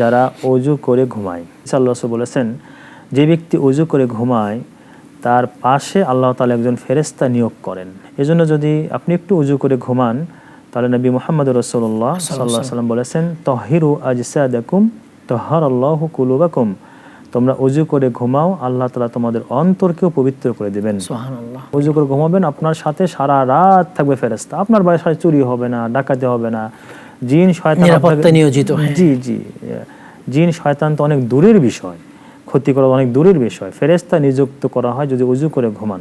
যারা অজু করে ঘুমায়। আল্লাহ বলেছেন যে ব্যক্তি অজু করে ঘুমায় তার পাশে আল্লাহ তালা একজন ফেরেস্তা নিয়োগ করেন। এজন্য যদি আপনি একটু উজু করে ঘুমান তাহলে নবী মোহাম্মদ রসুল্লাহ সাল্লাহ সাল্লাম বলেছেন তহিরু আজসাদাকুম তহর আল্লাহ কুলুবাকুম। তোমরা উজু করে ঘুমাও আল্লাহ তালা তোমাদের অন্তরকেও পবিত্র করে দেবেন। উজু করে ঘুমাবেন আপনার সাথে সারা রাত থাকবে ফেরেস্তা আপনার বাড়ির সাথে চুরি হবে না ডাকাতি হবে না। জিন শয়তান নিরাপত্তা নিয়োজিত, হ্যাঁ। জি জি জিন শয়তান তো অনেক দূরের বিষয়। ক্ষতি করা অনেক দূরের বিষয়। ফেরেস্তা নিযুক্ত করা হয় যদি উজু করে ঘুমান।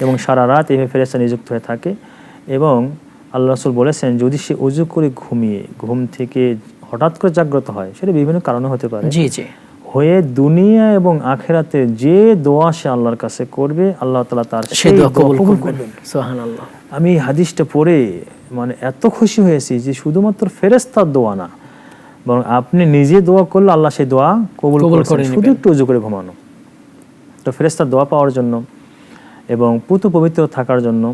এবং সারা রাত এইভাবে ফেরেস্তা নিযুক্ত হয়ে থাকে। এবং আল্লাহ রসুল বলেছেন যদি সে উজু করে ঘুমিয়ে ঘুম থেকে হঠাৎ করে জাগ্রত হয় সেটা বিভিন্ন কারণে হতে পারে। জি জি। হয়ে দুনিয়া এবং আখেরাতে যে দোয়া সে আল্লাহর কাছে করবে আল্লাহ তালা তার সেই দোয়া কবুল করবেন। সুবহানাল্লাহ। আমি হাদিসটা পড়ে মানে এত খুশি হয়েছি যে শুধুমাত্র ফেরেস্তার দোয়া না বরং আপনি নিজে দোয়া করলে আল্লাহ সেই দোয়া কবুল করেছেন। শুধু একটু উজু করে ঘুমানো। তো ফেরেস্তার দোয়া পাওয়ার জন্য এবং পুত পবিত্র থাকার জন্য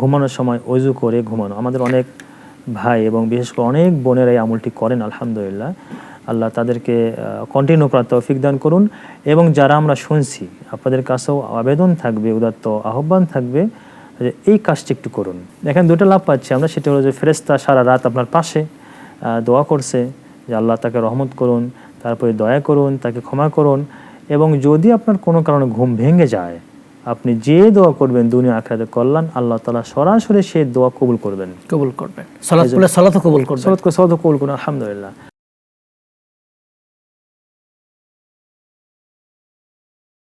ঘুমানোর সময় অজু করে ঘুমানো। আমাদের অনেক ভাই এবং বিশেষ করে অনেক বোনেরা এই আমলটি করেন আলহামদুলিল্লাহ। আল্লাহ তাদেরকে কন্টিনিউ করার তৌফিক দান করুন। এবং যারা আমরা শুনছি আপনাদের কাছেও আবেদন থাকবে উদাত্ত আহ্বান থাকবে এই কাজটি একটু করুন। এখানে দুটো লাভ পাচ্ছি আমরা সেটা হলো যে ফেরেস্তা সারা রাত আপনার পাশে দোয়া করছে যে আল্লাহ তাকে রহমত করুন তারপরে দয়া করুন তাকে ক্ষমা করুন এবং যদি আপনার কোনো কারণে ঘুম ভেঙে যায় আপনি যে দোয়া করবেন দুনিয়া আখড়াতে কল্যাণ আল্লাহ তালা সরাসরি সে দোয়া কবুল করবেন। কবুল করবেন। সালাত কবুল করবেন। সলত কবুল করুন আলহামদুলিল্লাহ।